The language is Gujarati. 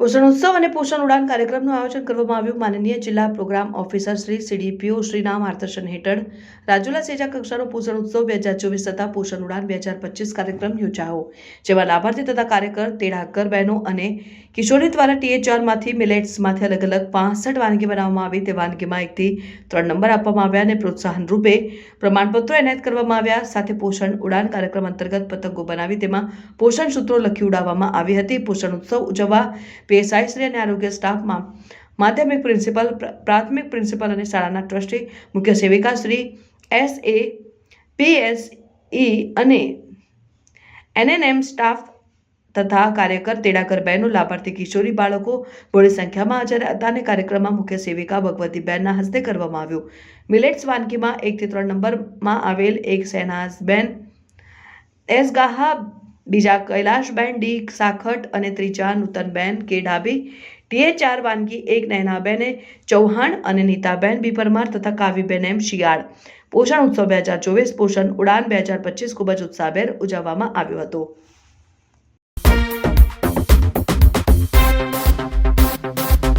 પોષણ ઉત્સવ અને પોષણ ઉડાન કાર્યક્રમનું આયોજન કરવામાં આવ્યું. માનનીય જિલ્લા પ્રોગ્રામ ઓફિસર શ્રી સીડીપીઓ શ્રીના માર્ગદર્શન હેઠળ રાજુલા સેજા કક્ષાનો પોષણ ઉત્સવ બે હજાર ચોવીસ તથા પોષણ ઉડાન બે હજાર પચીસ કાર્યક્રમ યોજાયો. જેમાં લાભાર્થી તથા કાર્યકર તેડાકર બહેનો અને કિશોરી દ્વારા ટીએચઆરમાંથી મિલેટ્સમાંથી અલગ અલગ પાસઠ વાનગી બનાવવામાં આવી. તે વાનગીમાં એકથી ત્રણ નંબર આપવામાં આવ્યા અને પ્રોત્સાહન રૂપે પ્રમાણપત્રો એનાયત કરવામાં આવ્યા. સાથે પોષણ ઉડાન કાર્યક્રમ અંતર્ગત પતંગો બનાવી તેમાં પોષણ સૂત્રો લખી ઉડાવવામાં આવી હતી. પોષણ ઉત્સવ ઉજવવા પીએસઆઈ શ્રી અને આરોગ્ય સ્ટાફમાં માધ્યમિક પ્રિન્સિપલ પ્રાથમિક પ્રિન્સિપલ અને શાળાના ટ્રસ્ટી, મુખ્ય સેવિકા શ્રી, એસ એ પીએસઈ અને એનએનએમ સ્ટાફ તથા કાર્યકર તેડાકર બહેનો, લાભાર્થી કિશોરી બાળકો મોડી સંખ્યામાં હાજર હતા અને કાર્યક્રમમાં મુખ્ય સેવિકા ભગવતી બહેનના હસ્તે કરવામાં આવ્યું. મિલેટ્સ વાનગીમાં એકથી ત્રણ નંબરમાં આવેલ એક શહેનાઝબેન બેન ગાહા બીજા કૈલાશબેન ડી સાખટ અને ત્રીજા નૂતનબેન કે ડાબી ટીએ ચાર વાનગી એક નયનાબેને ચૌહાણ અને નીતાબેન બી પરમાર તથા કાવ્યબેન એમ શિયાળ. પોષણ ઉત્સવ બે હજાર ચોવીસ, પોષણ ઉડાન બે હજાર પચીસ ખૂબ જ ઉત્સાહભેર ઉજવવામાં આવ્યો હતો.